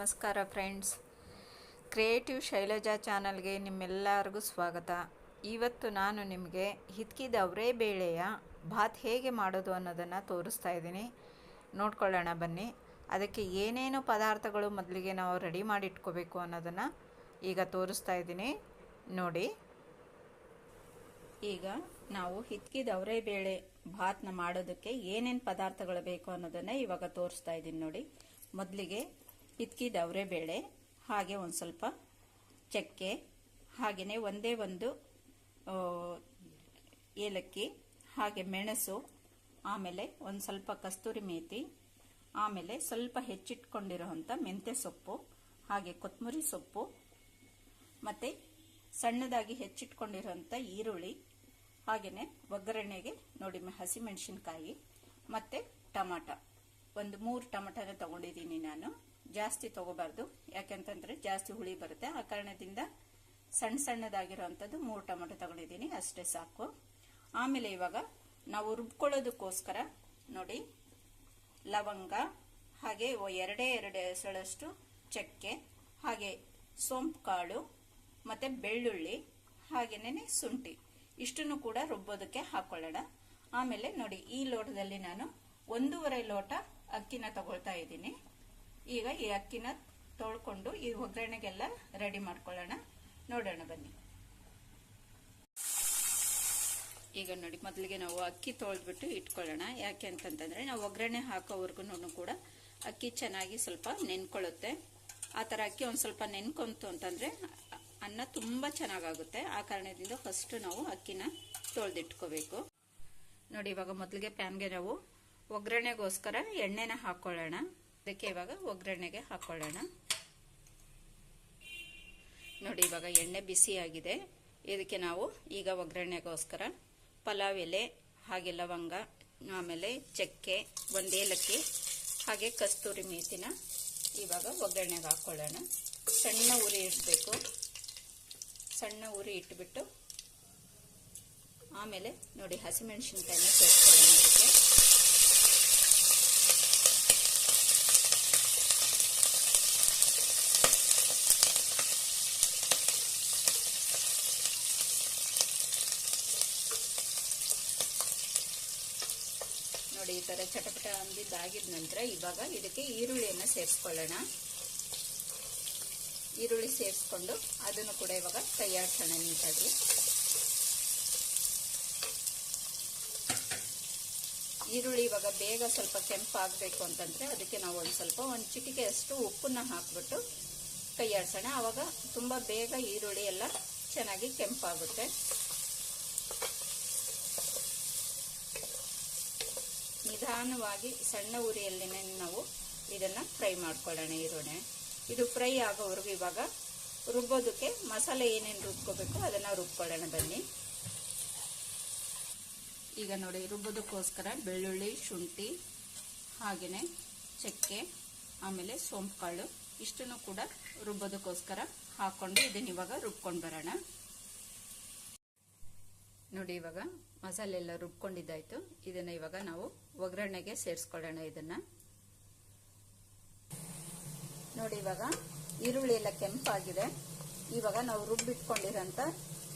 ನಮಸ್ಕಾರ friends. Creative Shailaja ಚಾನಲ್ಗೆ ನಿಮ್ಮೆಲ್ಲರಿಗೂ ಸ್ವಾಗತ. ಇವತ್ತು ನಾನು ನಿಮಗೆ ಹಿತ್ಕಿದ ಅವರೇ ಬೇಳೆಯ ಭಾತ್ ಹೇಗೆ ಮಾಡೋದು ಅನ್ನೋದನ್ನು ತೋರಿಸ್ತಾ ಇದ್ದೀನಿ. ನೋಡ್ಕೊಳ್ಳೋಣ ಬನ್ನಿ. ಅದಕ್ಕೆ ಏನೇನು ಪದಾರ್ಥಗಳು ಮೊದಲಿಗೆ ನಾವು ರೆಡಿ ಮಾಡಿ ಇಟ್ಕೋಬೇಕು ಅನ್ನೋದನ್ನು ಈಗ ತೋರಿಸ್ತಾ ಇದ್ದೀನಿ. ನೋಡಿ. ಈಗ ನಾವು ಹಿತ್ಕಿದ ಅವರೇ ಬೇಳೆ ಭಾತ್ನ ಮಾಡೋದಕ್ಕೆ ಏನೇನು ಪದಾರ್ಥಗಳು ಬೇಕು ಅನ್ನೋದನ್ನು ಇವಾಗ ತೋರಿಸ್ತಾ ಇದ್ದೀನಿ ನೋಡಿ. ಮೊದಲಿಗೆ ಹಿತ್ಕಿದ ದವರೆ ಬೇಳೆ, ಹಾಗೆ ಒಂದು ಸ್ವಲ್ಪ ಚಕ್ಕೆ ಹಾಗೆಯೇ ಒಂದೇ ಒಂದು ಏಲಕ್ಕಿ, ಹಾಗೆ ಮೆಣಸು, ಆಮೇಲೆ ಒಂದು ಸ್ವಲ್ಪ ಕಸ್ತೂರಿ ಮೇತಿ, ಆಮೇಲೆ ಸ್ವಲ್ಪ ಹೆಚ್ಚಿಟ್ಕೊಂಡಿರೋವಂಥ ಮೆಂತ್ಯ ಸೊಪ್ಪು, ಹಾಗೆ ಕೊತ್ತಂಬರಿ ಸೊಪ್ಪು, ಮತ್ತು ಸಣ್ಣದಾಗಿ ಹೆಚ್ಚಿಟ್ಕೊಂಡಿರೋಂಥ ಈರುಳ್ಳಿ ಹಾಗೆಯೇ ಒಗ್ಗರಣೆಗೆ ನೋಡಿ ಹಸಿಮೆಣಸಿನ್ಕಾಯಿ, ಮತ್ತು ಟಮಾಟ. ಒಂದು ಮೂರು ಟಮಾಟನ ತಗೊಂಡಿದ್ದೀನಿ ನಾನು. ಜಾಸ್ತಿ ತಗೋಬಾರ್ದು. ಯಾಕೆಂತಂದ್ರೆ ಜಾಸ್ತಿ ಹುಳಿ ಬರುತ್ತೆ. ಆ ಕಾರಣದಿಂದ ಸಣ್ಣ ಸಣ್ಣದಾಗಿರೋವಂಥದ್ದು ಮೂರು ಟೊಮೆಟೊ ತಗೊಂಡಿದ್ದೀನಿ. ಅಷ್ಟೇ ಸಾಕು. ಆಮೇಲೆ ಇವಾಗ ನಾವು ರುಬ್ಕೊಳ್ಳೋದಕ್ಕೋಸ್ಕರ ನೋಡಿ, ಲವಂಗ, ಹಾಗೆ ಎರಡೇ ಎರಡು ಎಸಳಷ್ಟು ಚಕ್ಕೆ, ಹಾಗೆ ಸೋಂಪು ಕಾಳು ಮತ್ತೆ ಬೆಳ್ಳುಳ್ಳಿ ಹಾಗೇನೆ ಶುಂಠಿ. ಇಷ್ಟನ್ನು ಕೂಡ ರುಬ್ಬೋದಕ್ಕೆ ಹಾಕೊಳ್ಳೋಣ. ಆಮೇಲೆ ನೋಡಿ, ಈ ಲೋಟದಲ್ಲಿ ನಾನು ಒಂದೂವರೆ ಲೋಟ ಅಕ್ಕಿನ ತಗೊಳ್ತಾ ಇದ್ದೀನಿ. ಈಗ ಈ ಅಕ್ಕಿನ ತೊಳ್ಕೊಂಡು ಈ ಒಗ್ಗರಣೆಗೆಲ್ಲ ರೆಡಿ ಮಾಡ್ಕೊಳ್ಳೋಣ. ನೋಡೋಣ ಬನ್ನಿ. ಈಗ ನೋಡಿ, ಮೊದಲಿಗೆ ನಾವು ಅಕ್ಕಿ ತೊಳೆದ್ಬಿಟ್ಟು ಇಟ್ಕೊಳ್ಳೋಣ. ಯಾಕೆ ಅಂತಂತಂದ್ರೆ, ನಾವು ಒಗ್ಗರಣೆ ಹಾಕೋವರೆಗೂ ಕೂಡ ಅಕ್ಕಿ ಚೆನ್ನಾಗಿ ಸ್ವಲ್ಪ ನೆನ್ಕೊಳ್ಳುತ್ತೆ. ಆ ಥರ ಅಕ್ಕಿ ಒಂದು ಸ್ವಲ್ಪ ನೆನ್ಕೊಂತು ಅಂತಂದ್ರೆ ಅನ್ನ ತುಂಬ ಚೆನ್ನಾಗಾಗುತ್ತೆ. ಆ ಕಾರಣದಿಂದ ಫಸ್ಟ್ ನಾವು ಅಕ್ಕಿನ ತೊಳೆದಿಟ್ಕೋಬೇಕು. ನೋಡಿ, ಇವಾಗ ಮೊದಲಿಗೆ ಪ್ಯಾನ್ಗೆ ನಾವು ಒಗ್ಗರಣೆಗೋಸ್ಕರ ಎಣ್ಣೆನ ಹಾಕೊಳ್ಳೋಣ. ಅದಕ್ಕೆ ಇವಾಗ ಒಗ್ಗರಣೆಗೆ ಹಾಕೊಳ್ಳೋಣ. ನೋಡಿ, ಇವಾಗ ಎಣ್ಣೆ ಬಿಸಿಯಾಗಿದೆ ಇದಕ್ಕೆ ನಾವು ಈಗ ಒಗ್ಗರಣೆಗೋಸ್ಕರ ಪಲಾವ್, ಎಲೆ, ಹಾಗೆ ಲವಂಗ, ಆಮೇಲೆ ಚಕ್ಕೆ ಒಂದೇಲಕ್ಕಿ ಹಾಗೆ ಕಸ್ತೂರಿ ಮೇತಿನ ಇವಾಗ ಒಗ್ಗರಣೆಗೆ ಹಾಕೊಳ್ಳೋಣ. ಸಣ್ಣ ಉರಿ ಇಡಬೇಕು. ಸಣ್ಣ ಉರಿ ಇಟ್ಬಿಟ್ಟು ಆಮೇಲೆ ನೋಡಿ, ಹಸಿಮೆಣಸಿನ್ಕಾಯಿನ ಸೇರಿಸ್ಕೊಳ್ಳೋಣ ಅದಕ್ಕೆ ನೋಡಿ ಈ ತರ ಚಟಪಟ ಅಂದಿದ್ದಾಗಿದ ನಂತರ ಇವಾಗ ಇದಕ್ಕೆ ಈರುಳ್ಳಿಯನ್ನು ಸೇರಿಸ್ಕೊಳ್ಳೋಣ. ಈರುಳ್ಳಿ ಸೇರಿಸ್ಕೊಂಡು ಅದನ್ನು ಕೂಡ ಇವಾಗ ತಯಾರಿಸೋಣ ನೀಟಾಗಿ. ಈರುಳ್ಳಿ ಇವಾಗ ಬೇಗ ಸ್ವಲ್ಪ ಕೆಂಪಾಗಬೇಕು ಅಂತಂದ್ರೆ ಅದಕ್ಕೆ ನಾವು ಒಂದು ಸ್ವಲ್ಪ ಒಂದು ಚಿಟಿಕೆಯಷ್ಟು ಉಪ್ಪನ್ನ ಹಾಕ್ಬಿಟ್ಟು ಕೈಯಾಡ್ಸೋಣ ಆವಾಗ ತುಂಬ ಬೇಗ ಈರುಳ್ಳಿ ಎಲ್ಲ ಚೆನ್ನಾಗಿ ಕೆಂಪಾಗುತ್ತೆ. ನಿಧಾನವಾಗಿ ಸಣ್ಣ ಉರಿಯಲ್ಲಿನೇ ನಾವು ಇದನ್ನ ಫ್ರೈ ಮಾಡ್ಕೊಳ್ಳೋಣ ಈರುಳ್ಳಿ. ಇದು ಫ್ರೈ ಆಗೋವರೆಗೂ ಇವಾಗ ರುಬ್ಬೋದಕ್ಕೆ ಮಸಾಲೆ ಏನೇನು ರುಬ್ಕೋಬೇಕು ಅದನ್ನ ರುಬ್ಕೊಳ್ಳೋಣ ಬನ್ನಿ. ಈಗ ನೋಡಿ ರುಬ್ಬೋದಕ್ಕೋಸ್ಕರ ಬೆಳ್ಳುಳ್ಳಿ, ಶುಂಠಿ ಹಾಗೆಯೇ ಚಕ್ಕೆ, ಆಮೇಲೆ ಸೋಂಪು ಕಾಳು ಇಷ್ಟನ್ನು ಕೂಡ ರುಬ್ಬೋದಕ್ಕೋಸ್ಕರ ಹಾಕ್ಕೊಂಡು ಇದನ್ನ ಇವಾಗ ರುಬ್ಕೊಂಡು ಬರೋಣ. ನೋಡಿ, ಇವಾಗ ಮಸಾಲೆ ಎಲ್ಲ ರುಬ್ಕೊಂಡಿದ್ದಾಯ್ತು. ಇದನ್ನ ಇವಾಗ ನಾವು ಒಗ್ಗರಣೆಗೆ ಸೇರಿಸ್ಕೊಳ್ಳೋಣ ಇದನ್ನ. ನೋಡಿ, ಇವಾಗ ಈರುಳ್ಳಿ ಎಲ್ಲ ಕೆಂಪಾಗಿದೆ. ಇವಾಗ ನಾವು ರುಬ್ಬಿಟ್ಕೊಂಡಿರೋಂಥ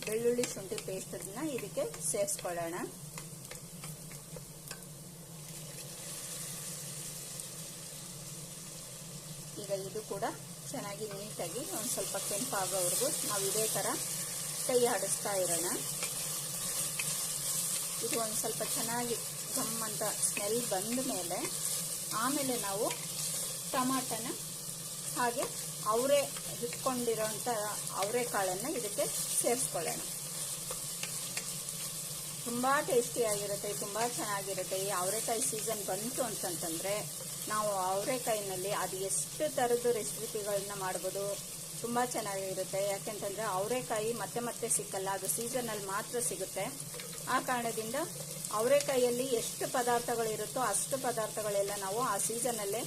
ಬೆಳ್ಳುಳ್ಳಿ ಶುಂಠಿ ಪೇಸ್ಟ್ ಇದಕ್ಕೆ ಸೇರಿಸ್ಕೊಳ್ಳೋಣ. ಈಗ ಇದು ಕೂಡ ಚೆನ್ನಾಗಿ ನೀಟಾಗಿ ಒಂದು ಸ್ವಲ್ಪ ಕೆಂಪಾಗೋವರೆಗೂ ನಾವು ಇದೇ ಥರ ಕೈ ಆಡಿಸ್ತಾ ಇರೋಣ. ಇದು ಒಂದು ಸ್ವಲ್ಪ ಚೆನ್ನಾಗಿ ಘಮ್ ಅಂತ ಸ್ಮೆಲ್ ಬಂದ ಮೇಲೆ ಆಮೇಲೆ ನಾವು ಟಮಾಟನ ಹಾಗೆ ಅವರೇ ಹಿಟ್ಕೊಂಡಿರೋಂಥ ಅವರೆಕಾಳನ್ನು ಇದಕ್ಕೆ ಸೇರಿಸ್ಕೊಳ್ಳೋಣ. ತುಂಬ ಟೇಸ್ಟಿಯಾಗಿರುತ್ತೆ, ತುಂಬ ಚೆನ್ನಾಗಿರುತ್ತೆ. ಈ ಅವರೆಕಾಯಿ ಸೀಸನ್ ಬಂತು ಅಂತಂತಂದರೆ ನಾವು ಅವರೆಕಾಯಿನಲ್ಲಿ ಅದು ಎಷ್ಟು ಥರದ್ದು ರೆಸಿಪಿಗಳನ್ನ ಮಾಡ್ಬೋದು ತುಂಬ ಚೆನ್ನಾಗಿರುತ್ತೆ. ಯಾಕೆಂತಂದರೆ ಅವರೆಕಾಯಿ ಮತ್ತೆ ಮತ್ತೆ ಸಿಕ್ಕಲ್ಲ. ಅದು ಸೀಸನಲ್ಲಿ ಮಾತ್ರ ಸಿಗುತ್ತೆ. ಆ ಕಾರಣದಿಂದ ಅವರೆಕಾಯಿಯಲ್ಲಿ ಎಷ್ಟು ಪದಾರ್ಥಗಳಿರುತ್ತೋ ಅಷ್ಟು ಪದಾರ್ಥಗಳೆಲ್ಲ ನಾವು ಆ ಸೀಸನಲ್ಲೇ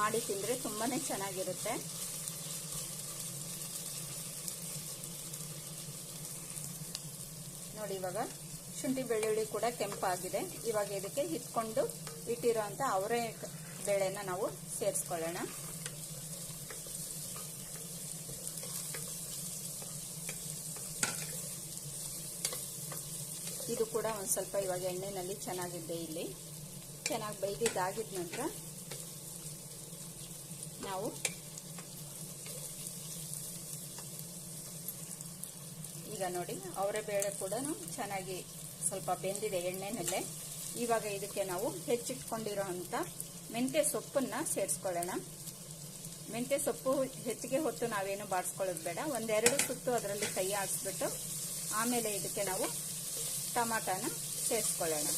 ಮಾಡಿ ತಿಂದರೆ ತುಂಬಾ ಚೆನ್ನಾಗಿರುತ್ತೆ. ನೋಡಿ ಇವಾಗ ಶುಂಠಿ ಬೆಳ್ಳುಳ್ಳಿ ಕೂಡ ಕೆಂಪಾಗಿದೆ. ಇವಾಗ ಇದಕ್ಕೆ ಹಿಟ್ಕೊಂಡು ಇಟ್ಟಿರೋಂಥ ಅವರೆ ಬೇಳೆನ ನಾವು ಸೇರಿಸ್ಕೊಳ್ಳೋಣ ಇದು ಕೂಡ ಒಂದು ಸ್ವಲ್ಪ ಇವಾಗ ಎಣ್ಣೆನಲ್ಲಿ ಚೆನ್ನಾಗಿದೆ ಇಲ್ಲಿ. ಚೆನ್ನಾಗಿ ಬೇಯ್ದಿದ್ದಾಗಿದ ನಂತರ ನಾವು ಈಗ ನೋಡಿ, ಅವರೆ ಬೇಳೆ ಕೂಡ ಚೆನ್ನಾಗಿ ಸ್ವಲ್ಪ ಬೆಂದಿದೆ ಎಣ್ಣೆನಲ್ಲೇ. ಇವಾಗ ಇದಕ್ಕೆ ನಾವು ಹೆಚ್ಚಿಟ್ಕೊಂಡಿರೋ ಅಂಥ ಮೆಂತ್ಯ ಸೊಪ್ಪನ್ನ ಸೇರಿಸ್ಕೊಳ್ಳೋಣ. ಮೆಂತ್ಯ ಸೊಪ್ಪು ಹೆಚ್ಚಿಗೆ ಹೊತ್ತು ನಾವೇನು ಬಾಡಿಸ್ಕೊಳ್ಳೋದು ಬೇಡ. ಒಂದೆರಡು ಸುತ್ತು ಅದರಲ್ಲಿ ಕೈ ಆಡಿಸ್ಬಿಟ್ಟು ಆಮೇಲೆ ಇದಕ್ಕೆ ನಾವು ಟಮಾಟನ ಸೇರಿಸ್ಕೊಳ್ಳೋಣ.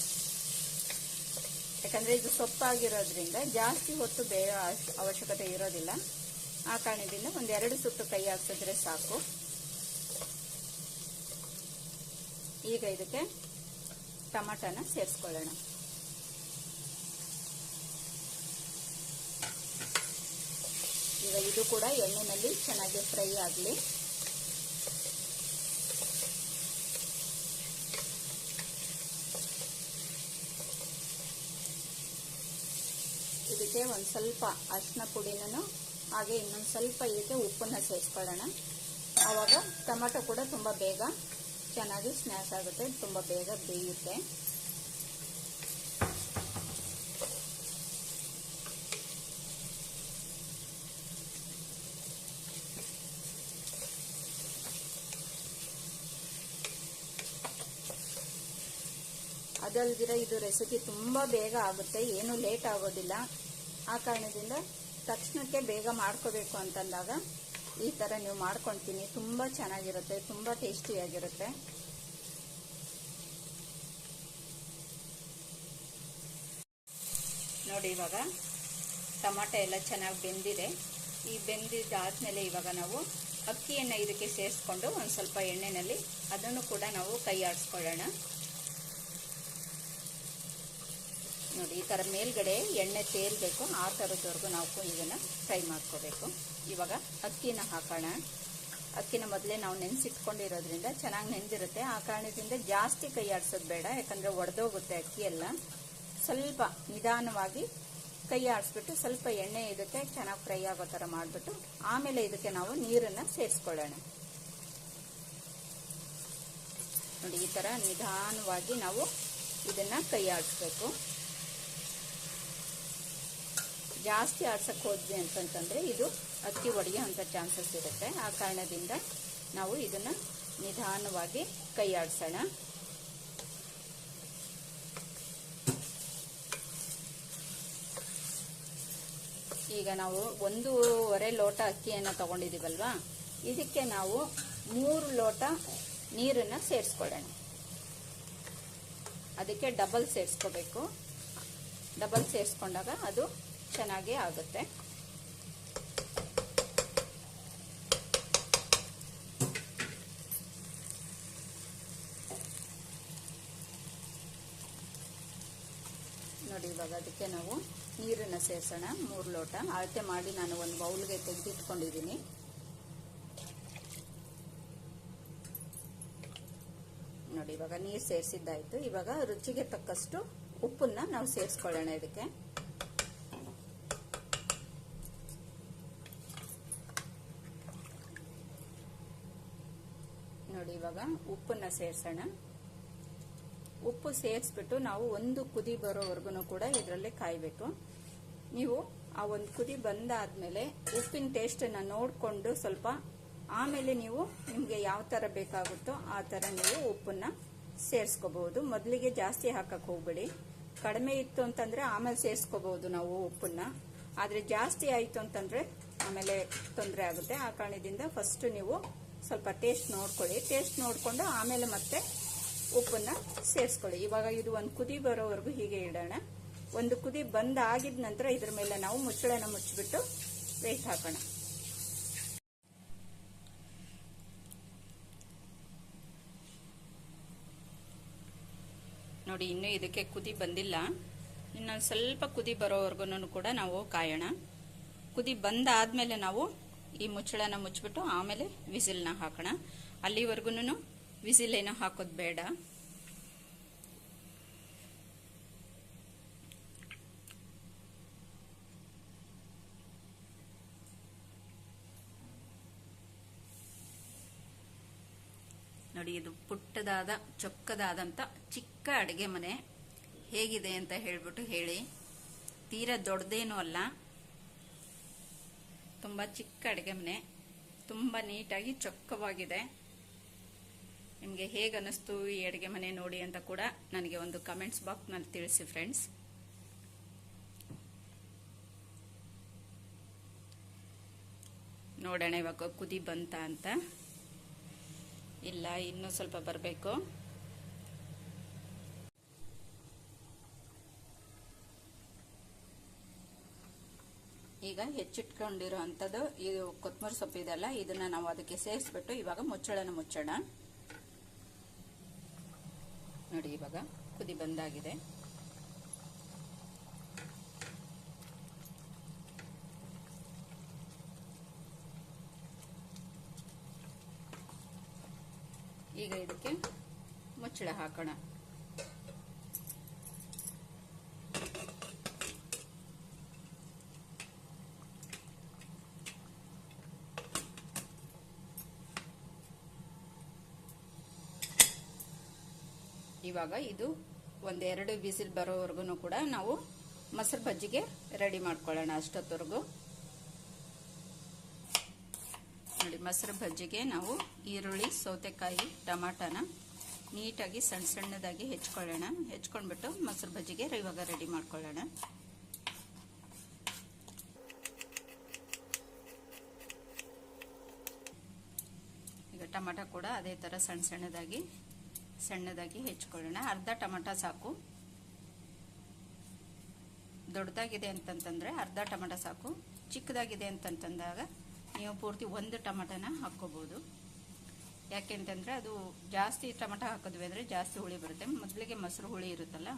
ಯಾಕಂದರೆ ಇದು ಸೊಪ್ಪಾಗಿರೋದ್ರಿಂದ ಜಾಸ್ತಿ ಹೊತ್ತು ಬೇಯೋ ಅವಶ್ಯಕತೆ ಇರೋದಿಲ್ಲ. ಆ ಕಾರಣದಿಂದ ಒಂದೆರಡು ಸುತ್ತು ಕೈ ಹಾಕ್ಸಿದ್ರೆ ಸಾಕು. ಈಗ ಇದಕ್ಕೆ ಟಮಾಟನ ಸೇರಿಸ್ಕೊಳ್ಳೋಣ. ಈಗ ಇದು ಕೂಡ ಎಣ್ಣೆನಲ್ಲಿ ಚೆನ್ನಾಗಿ ಫ್ರೈ ಆಗಲಿ ಇದಕ್ಕೆ ಒಂದು ಸ್ವಲ್ಪ ಅರಿಶಿನ ಪುಡಿನೂ, ಹಾಗೆ ಇನ್ನೊಂದು ಸ್ವಲ್ಪ ಇದಕ್ಕೆ ಉಪ್ಪನ್ನ ಸೇರಿಸ್ಕೊಳ್ಳೋಣ. ಆವಾಗ ಟೊಮೆಟೊ ಕೂಡ ತುಂಬ ಬೇಗ ಚೆನ್ನಾಗಿ ಸ್ನ್ಯಾಶ್ ಆಗುತ್ತೆ, ತುಂಬ ಬೇಗ ಬೇಯುತ್ತೆ. ಅದಲ್ದಿರ ಇದು ರೆಸಿಪಿ ತುಂಬಾ ಬೇಗ ಆಗುತ್ತೆ, ಏನು ಲೇಟ್ ಆಗೋದಿಲ್ಲ. ಆ ಕಾರಣದಿಂದ ತಕ್ಷಣಕ್ಕೆ ಬೇಗ ಮಾಡ್ಕೋಬೇಕು ಅಂತಂದಾಗ ಈ ಥರ ನೀವು ಮಾಡ್ಕೊಳ್ತೀನಿ ತುಂಬ ಚೆನ್ನಾಗಿರುತ್ತೆ. ತುಂಬ ಟೇಸ್ಟಿಯಾಗಿರುತ್ತೆ. ನೋಡಿ ಇವಾಗ ಟೊಮಾಟೊ ಎಲ್ಲ ಚೆನ್ನಾಗಿ ಬೆಂದಿದೆ. ಈ ಬೆಂದಿದ್ದಾದ್ಮೇಲೆ ಇವಾಗ ನಾವು ಅಕ್ಕಿಯನ್ನು ಇದಕ್ಕೆ ಸೇರಿಸ್ಕೊಂಡು ಒಂದು ಸ್ವಲ್ಪ ಎಣ್ಣೆನಲ್ಲಿ ಅದನ್ನು ಕೂಡ ನಾವು ಕೈ ಆಡಿಸ್ಕೊಳ್ಳೋಣ ನೋಡಿ, ಈ ಥರ ಮೇಲ್ಗಡೆ ಎಣ್ಣೆ ತೇಲ್ಬೇಕು. ಆ ಥರದವರೆಗೂ ನಾವು ಇದನ್ನು ಫ್ರೈ ಮಾಡ್ಕೋಬೇಕು. ಇವಾಗ ಅಕ್ಕಿನ ಹಾಕೋಣ. ಅಕ್ಕಿನ ಮೊದಲೇ ನಾವು ನೆನೆಸಿಟ್ಕೊಂಡಿರೋದ್ರಿಂದ ಚೆನ್ನಾಗಿ ನೆಂದಿರುತ್ತೆ. ಆ ಕಾರಣದಿಂದ ಜಾಸ್ತಿ ಕೈ ಆಡಿಸೋದು ಬೇಡ. ಯಾಕಂದರೆ ಒಡೆದೋಗುತ್ತೆ ಅಕ್ಕಿ ಎಲ್ಲ. ಸ್ವಲ್ಪ ನಿಧಾನವಾಗಿ ಕೈ ಆಡಿಸ್ಬಿಟ್ಟು ಸ್ವಲ್ಪ ಎಣ್ಣೆ ಇದಕ್ಕೆ ಚೆನ್ನಾಗಿ ಫ್ರೈ ಆಗೋ ಥರ ಮಾಡಿಬಿಟ್ಟು ಆಮೇಲೆ ಇದಕ್ಕೆ ನಾವು ನೀರನ್ನು ಸೇರಿಸ್ಕೊಳ್ಳೋಣ. ನೋಡಿ, ಈ ಥರ ನಿಧಾನವಾಗಿ ನಾವು ಇದನ್ನು ಕೈ ಆಡಿಸ್ಬೇಕು. ಜಾಸ್ತಿ ಆಡ್ಸಕ್ಕೆ ಹೋದ್ವಿ ಅಂತಂತಂದರೆ ಇದು ಅಕ್ಕಿ ಒಡೆಯೋ ಅಂತ ಚಾನ್ಸಸ್ ಇರುತ್ತೆ. ಆ ಕಾರಣದಿಂದ ನಾವು ಇದನ್ನ ನಿಧಾನವಾಗಿ ಕೈ ಆಡ್ಸೋಣ. ಈಗ ನಾವು ಒಂದೂವರೆ ಲೋಟ ಅಕ್ಕಿಯನ್ನು ತಗೊಂಡಿದ್ದೀವಲ್ವಾ ಇದಕ್ಕೆ ನಾವು ಮೂರು ಲೋಟ ನೀರನ್ನು ಸೇರಿಸ್ಕೊಳ್ಳೋಣ. ಅದಕ್ಕೆ ಡಬಲ್ ಸೇರಿಸ್ಕೋಬೇಕು. ಡಬಲ್ ಸೇರಿಸ್ಕೊಂಡಾಗ ಅದು ಚೆನ್ನಾಗಿ ಆಗುತ್ತೆ. ನೋಡಿ ಇವಾಗ ಅದಕ್ಕೆ ನಾವು ನೀರನ್ನು ಸೇರಿಸೋಣ, ಮೂರು ಲೋಟ. ಅಳತೆ ಮಾಡಿ ನಾನು ಒಂದು ಬೌಲ್ಗೆ ತೆಗೆದಿಟ್ಕೊಂಡಿದ್ದೀನಿ. ನೋಡಿ ಇವಾಗ ನೀರು ಸೇರಿಸಿದ್ದಾಯ್ತು. ಇವಾಗ ರುಚಿಗೆ ತಕ್ಕಷ್ಟು ಉಪ್ಪನ್ನ ನಾವು ಸೇರಿಸ್ಕೊಳ್ಳೋಣ ಇದಕ್ಕೆ. ನೋಡಿ ಇವಾಗ. ಉಪ್ಪನ್ನ ಸೇರ್ಸೋಣ. ಉಪ್ಪು ಸೇರಿಸ್ಬಿಟ್ಟು ನಾವು ಒಂದು ಕುದಿ ಬರೋವರೆಗೂ ಕೂಡ ಇದರಲ್ಲಿ ಕಾಯಬೇಕು. ನೀವು ಆ ಒಂದು ಕುದಿ ಬಂದಾದ್ಮೇಲೆ ಉಪ್ಪಿನ ಟೇಸ್ಟನ್ನ ನೋಡಿಕೊಂಡು ಸ್ವಲ್ಪ ಆಮೇಲೆ ನೀವು ನಿಮಗೆ ಯಾವ ಥರ ಬೇಕಾಗುತ್ತೋ ಆ ಥರ ನೀವು ಉಪ್ಪನ್ನ ಸೇರಿಸ್ಕೋಬಹುದು. ಮೊದಲಿಗೆ ಜಾಸ್ತಿ ಹಾಕಕ್ಕೆ ಹೋಗ್ಬೇಡಿ. ಕಡಿಮೆ ಇತ್ತು ಅಂತಂದ್ರೆ ಆಮೇಲೆ ಸೇರಿಸ್ಕೋಬಹುದು ನಾವು ಉಪ್ಪನ್ನ. ಆದರೆ ಜಾಸ್ತಿ ಆಯಿತು ಅಂತಂದ್ರೆ ಆಮೇಲೆ ತೊಂದರೆ ಆಗುತ್ತೆ. ಆ ಕಾರಣದಿಂದ ಫಸ್ಟ್ ನೀವು ಸ್ವಲ್ಪ ಟೇಸ್ಟ್ ನೋಡ್ಕೊಳ್ಳಿ. ಟೇಸ್ಟ್ ನೋಡಿಕೊಂಡು ಆಮೇಲೆ ಮತ್ತೆ ಉಪ್ಪನ್ನ ಸೇರಿಸ್ಕೊಳ್ಳಿ. ಇವಾಗ ಇದು ಒಂದು ಕುದಿ ಬರೋವರೆಗೂ ಹೀಗೆ ಇಡೋಣ. ಒಂದು ಕುದಿ ಬಂದ್ ಆಗಿದ ನಂತರ ಇದ್ರ ಮೇಲೆ ನಾವು ಮುಚ್ಚಳನ ಮುಚ್ಚಿಬಿಟ್ಟು ವೇಟ್ ಹಾಕೋಣ. ನೋಡಿ, ಇನ್ನೂ ಇದಕ್ಕೆ ಕುದಿ ಬಂದಿಲ್ಲ. ಇನ್ನೊಂದು ಸ್ವಲ್ಪ ಕುದಿ ಬರೋವರೆಗೂ ಕೂಡ ನಾವು ಕಾಯೋಣ. ಕುದಿ ಬಂದಾದ್ಮೇಲೆ ನಾವು ಈ ಮುಚ್ಚಳನ ಮುಚ್ಚಿಬಿಟ್ಟು ಆಮೇಲೆ ವಿಸಿಲ್ನ ಹಾಕೋಣ. ಅಲ್ಲಿವರೆಗೂ ವಿಸಿಲ್ ಏನೋ ಹಾಕೋದು ಬೇಡ. ನೋಡಿ, ಇದು ಪುಟ್ಟದಾದ ಚೊಕ್ಕದಾದಂಥ ಚಿಕ್ಕ ಅಡುಗೆ ಮನೆ ಹೇಗಿದೆ ಅಂತ ಹೇಳ್ಬಿಟ್ಟು ಹೇಳಿ. ತೀರಾ ದೊಡ್ಡದೇನೂ ಅಲ್ಲ. ತುಂಬ ಚಿಕ್ಕ ಅಡುಗೆ ಮನೆ. ತುಂಬ ನೀಟಾಗಿ ಚೊಕ್ಕವಾಗಿದೆ. ನಿಮಗೆ ಹೇಗೆ ಅನ್ನಿಸ್ತು ಈ ಅಡುಗೆ ಮನೆ ನೋಡಿ ಅಂತ ಕೂಡ ನನಗೆ ಒಂದು ಕಮೆಂಟ್ಸ್ ಬಾಕ್ಸ್ನಲ್ಲಿ ತಿಳಿಸಿ ಫ್ರೆಂಡ್ಸ್ ನೋಡೋಣ ಇವಾಗ ಕುದಿ ಬಂತ ಅಂತ. ಇಲ್ಲ, ಇನ್ನೂ ಸ್ವಲ್ಪ ಬರಬೇಕು. ಈಗ ಹೆಚ್ಚಿಟ್ಕೊಂಡಿರೋ ಅಂಥದ್ದು ಇದು ಕೊತ್ತಂಬರಿ ಸೊಪ್ಪು ಇದೆಲ್ಲ, ಇದನ್ನ ನಾವು ಅದಕ್ಕೆ ಸೇರಿಸ್ಬಿಟ್ಟು ಇವಾಗ ಮುಚ್ಚಳನ ಮುಚ್ಚೋಣ. ನೋಡಿ, ಇವಾಗ ಕುದಿ ಬಂದಾಗಿದೆ. ಈಗ ಇದಕ್ಕೆ ಮುಚ್ಚಳ ಹಾಕೋಣ. ಇವಾಗ ಇದು ಒಂದೆರಡು ಬಿಸಿಲು ಬರೋವರೆಗೂ ಕೂಡ ನಾವು ಮೊಸರು ಬಜ್ಜಿಗೆ ರೆಡಿ ಮಾಡ್ಕೊಳ್ಳೋಣ ಅಷ್ಟೊತ್ತವರೆಗೂ. ನೋಡಿ, ಮೊಸರು ಬಜ್ಜಿಗೆ ನಾವು ಈರುಳ್ಳಿ, ಸೌತೆಕಾಯಿ, ಟಮಾಟನ ನೀಟಾಗಿ ಸಣ್ಣ ಸಣ್ಣದಾಗಿ ಹೆಚ್ಕೊಳ್ಳೋಣ. ಹೆಚ್ಕೊಂಡ್ಬಿಟ್ಟು ಮೊಸರು ಬಜ್ಜಿಗೆ ಇವಾಗ ರೆಡಿ ಮಾಡ್ಕೊಳ್ಳೋಣ. ಈಗ ಟಮಾಟ ಕೂಡ ಅದೇ ಥರ ಸಣ್ಣ ಸಣ್ಣದಾಗಿ ಸಣ್ಣದಾಗಿ ಹೆಚ್ಕೊಳ್ಳೋಣ. ಅರ್ಧ ಟೊಮೆಟೊ ಸಾಕು. ದೊಡ್ಡದಾಗಿದೆ ಅಂತಂತಂದರೆ ಅರ್ಧ ಟೊಮೆಟೊ ಸಾಕು. ಚಿಕ್ಕದಾಗಿದೆ ಅಂತಂತಂದಾಗ ನೀವು ಪೂರ್ತಿ ಒಂದು ಟೊಮೆಟೊನ ಹಾಕ್ಕೋಬೋದು. ಯಾಕೆಂತಂದರೆ ಅದು ಜಾಸ್ತಿ ಟೊಮೆಟೊ ಹಾಕಿದ್ವಿ ಅಂದರೆ ಜಾಸ್ತಿ ಹುಳಿ ಬರುತ್ತೆ. ಮೊದಲಿಗೆ ಮೊಸರು ಹುಳಿ ಇರುತ್ತಲ್ಲ,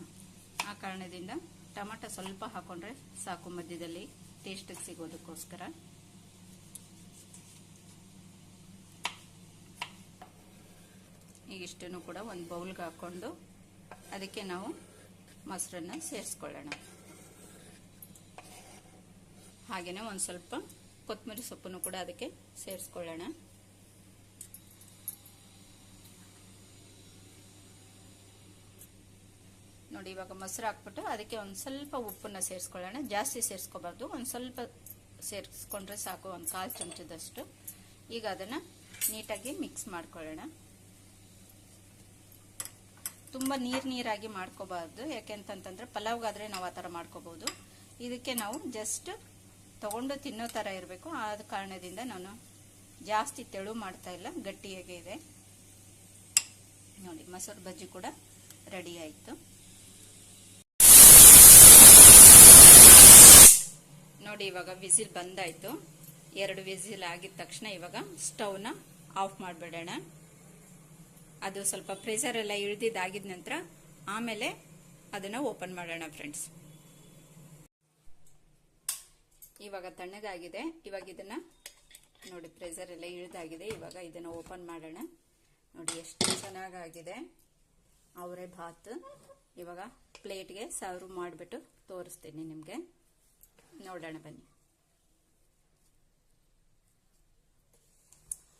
ಆ ಕಾರಣದಿಂದ ಟೊಮೆಟೊ ಸ್ವಲ್ಪ ಹಾಕೊಂಡ್ರೆ ಸಾಕು ಮಧ್ಯದಲ್ಲಿ. ಟೇಸ್ಟಿಗೆ ಸಿಗೋದಕ್ಕೋಸ್ಕರ. ಈಗಿಷ್ಟನ್ನು ಕೂಡ ಒಂದು ಬೌಲ್ಗೆ ಹಾಕ್ಕೊಂಡು ಅದಕ್ಕೆ ನಾವು ಮೊಸರನ್ನು ಸೇರಿಸ್ಕೊಳ್ಳೋಣ. ಹಾಗೆಯೇ ಒಂದು ಸ್ವಲ್ಪ ಕೊತ್ತಂಬರಿ ಸೊಪ್ಪನ್ನು ಕೂಡ ಅದಕ್ಕೆ ಸೇರಿಸ್ಕೊಳ್ಳೋಣ. ನೋಡಿ, ಇವಾಗ ಮೊಸರು ಹಾಕ್ಬಿಟ್ಟು ಅದಕ್ಕೆ ಒಂದು ಸ್ವಲ್ಪ ಉಪ್ಪನ್ನ ಸೇರಿಸ್ಕೊಳ್ಳೋಣ. ಜಾಸ್ತಿ ಸೇರಿಸ್ಕೋಬಾರ್ದು. ಒಂದು ಸ್ವಲ್ಪ ಸೇರಿಸ್ಕೊಂಡ್ರೆ ಸಾಕು, ಒಂದು ಕಾಲು ಚಮಚದಷ್ಟು. ಈಗ ಅದನ್ನು ನೀಟಾಗಿ ಮಿಕ್ಸ್ ಮಾಡ್ಕೊಳ್ಳೋಣ. ತುಂಬ ನೀರು ನೀರಾಗಿ ಮಾಡ್ಕೋಬಾರ್ದು. ಯಾಕೆಂತಂತಂದ್ರೆ ಪಲಾವ್ಗಾದ್ರೆ ನಾವು ಆ ಥರ ಮಾಡ್ಕೋಬಹುದು. ಇದಕ್ಕೆ ನಾವು ಜಸ್ಟ್ ತಗೊಂಡು ತಿನ್ನೋ ಥರ ಇರಬೇಕು. ಆದ ಕಾರಣದಿಂದ ನಾನು ಜಾಸ್ತಿ ತೆಳು ಮಾಡ್ತಾ ಇಲ್ಲ. ಗಟ್ಟಿಯಾಗೆ ಇದೆ. ನೋಡಿ, ಮೊಸರು ಬಜ್ಜಿ ಕೂಡ ರೆಡಿ ಆಯಿತು. ನೋಡಿ, ಇವಾಗ ವಿಸಿಲ್ ಬಂದಾಯ್ತು. ಎರಡು ವಿಸಿಲ್ ಆಗಿದ ತಕ್ಷಣ ಇವಾಗ ಸ್ಟವ್ನ ಆಫ್ ಮಾಡಿಬಿಡೋಣ. ಅದು ಸ್ವಲ್ಪ ಪ್ರೆಷರ್ ಎಲ್ಲ ಇಳಿದಿದ್ದಾಗಿದ ನಂತರ ಆಮೇಲೆ ಅದನ್ನು ಓಪನ್ ಮಾಡೋಣ ಫ್ರೆಂಡ್ಸ್ ಇವಾಗ ತಣ್ಣಗಾಗಿದೆ. ಇವಾಗ ಇದನ್ನ ನೋಡಿ ಪ್ರೆಷರ್ ಎಲ್ಲ ಇಳಿದಾಗಿದೆ. ಇವಾಗ ಇದನ್ನು ಓಪನ್ ಮಾಡೋಣ. ನೋಡಿ ಎಷ್ಟು ಚೆನ್ನಾಗಾಗಿದೆ. ಅವರೇ ಭಾತ್. ಇವಾಗ ಪ್ಲೇಟ್ಗೆ ಸರ್ವ್ ಮಾಡಿಬಿಟ್ಟು ತೋರಿಸ್ತೀನಿ ನಿಮಗೆ. ನೋಡೋಣ ಬನ್ನಿ.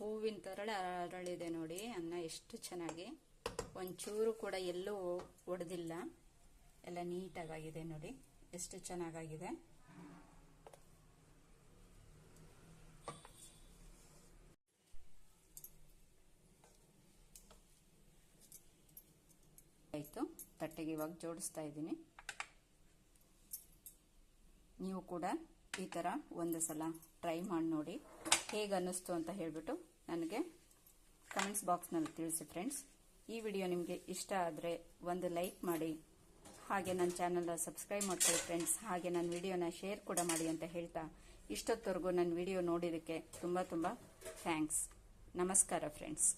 ಹೂವಿನ ತರಳೆ ಅರಳಿದೆ ನೋಡಿ, ಅನ್ನ ಎಷ್ಟು ಚೆನ್ನಾಗಿ. ಒಂಚೂರು ಕೂಡ ಎಲ್ಲೂ ಒಡೆದಿಲ್ಲ. ಎಲ್ಲ ನೀಟಾಗಿದೆ ನೋಡಿ, ಎಷ್ಟು ಚೆನ್ನಾಗಾಗಿದೆ. ಆಯಿತು, ತಟ್ಟೆಗೆ ಇವಾಗ ಜೋಡಿಸ್ತಾ ಇದ್ದೀನಿ. ನೀವು ಕೂಡ ಈ ಥರ ಒಂದು ಸಲ ಟ್ರೈ ಮಾಡಿ ನೋಡಿ ಹೇಗೆ ಅನ್ನಿಸ್ತು ಅಂತ ಹೇಳಿಬಿಟ್ಟು ನನಗೆ ಕಮೆಂಟ್ಸ್ ಬಾಕ್ಸ್ನಲ್ಲಿ ತಿಳಿಸಿ ಫ್ರೆಂಡ್ಸ್ ಈ ವಿಡಿಯೋ ನಿಮಗೆ ಇಷ್ಟ ಆದರೆ ಒಂದು ಲೈಕ್ ಮಾಡಿ. ಹಾಗೆ ನನ್ನ ಚಾನಲ್ನ ಸಬ್ಸ್ಕ್ರೈಬ್ ಮಾಡ್ಕೊಳ್ಳಿ ಫ್ರೆಂಡ್ಸ್ ಹಾಗೆ ನನ್ನ ವಿಡಿಯೋನ ಶೇರ್ ಕೂಡ ಮಾಡಿ ಅಂತ ಹೇಳ್ತಾ ಇಷ್ಟೊತ್ತವರೆಗೂ ನನ್ನ ವಿಡಿಯೋ ನೋಡಿದ್ದಕ್ಕೆ ತುಂಬ ತುಂಬ ಥ್ಯಾಂಕ್ಸ್ ನಮಸ್ಕಾರ ಫ್ರೆಂಡ್ಸ್